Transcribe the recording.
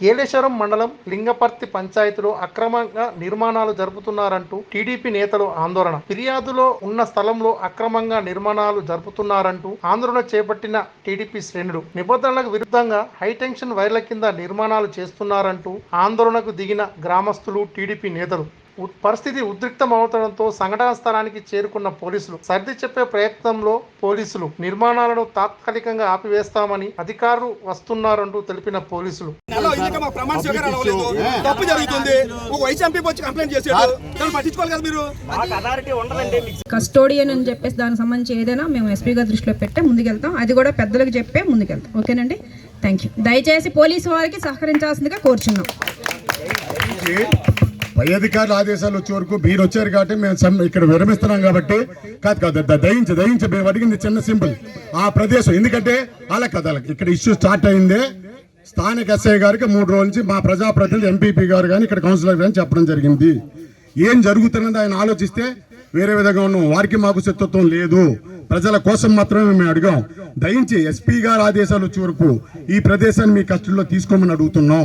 ఏలేశ్వరం మండలం లింగపర్తి పంచాయతీలో అక్రమంగా నిర్మాణాలు జరుపుతున్నారంటూ టీడీపీ నేతలు ఆందోళన. ఫిర్యాదులో ఉన్న స్థలంలో అక్రమంగా నిర్మాణాలు జరుపుతున్నారంటూ ఆందోళన చేపట్టిన టీడీపీ శ్రేణులు. నిబంధనలకు విరుద్ధంగా హైటెన్షన్ వైర్ల కింద నిర్మాణాలు చేస్తున్నారంటూ ఆందోళనకు దిగిన గ్రామస్తులు టీడీపీ నేతలు. పరిస్థితి ఉద్రిక్తమవడంతో సంఘటనా స్థలానికి చేరుకున్న పోలీసులు సర్ది చెప్పే ప్రయత్నంలో పోలీసులు నిర్మాణాలను తాత్కాలికంగా ఆపివేస్తామని అధికారులు వస్తున్నారంటూ తెలిపిన పోలీసులు. తప్పు జరుగుతుంది. ఒక వైస్ ఎంపీ వచ్చి కంప్లైంట్ పట్టించుకోవాలి కదా మీరు? కస్టోడియన్ అని చెప్పేసి దానికి సంబంధించి ఏదైనా మేము ఎస్పీ గారి దృష్టిలో పెట్టే ముందుకెళ్తాం. అది కూడా పెద్దలకు చెప్పే ముందుకెళ్తాం. ఓకేనండి? థ్యాంక్ యూ దయచేసి పోలీసు వారికి సహకరించాల్సిందిగా కోరుచున్నాం. పై అధికారుల ఆదేశాలు వచ్చే వరకు మీరు వచ్చారు కాబట్టి మేము ఇక్కడ విరమిస్తున్నాం కాబట్టి కాదు కాదు దయించి దయించి మేము అడిగింది చిన్న సింపుల్ ఆ ప్రదేశం ఎందుకంటే అలా కదా ఇక్కడ ఇష్యూ స్టార్ట్ అయిందే. స్థానిక ఎస్ఐ గారికి మూడు రోజుల నుంచి మా ప్రజాప్రతినిధి ఎంపీపీ గారు కానీ ఇక్కడ కౌన్సిలర్ కానీ చెప్పడం జరిగింది. ఏం జరుగుతున్నది ఆయన ఆలోచిస్తే వేరే విధంగా ఉన్నాం. వారికి మాకు శత్రుత్వం లేదు. ప్రజల కోసం మాత్రమే మేము అడిగాం. దయించి ఎస్పీ గారు ఆదేశాలు వచ్చే వరకు ఈ ప్రదేశాన్ని మీ కస్టడీలో తీసుకోమని అడుగుతున్నాం.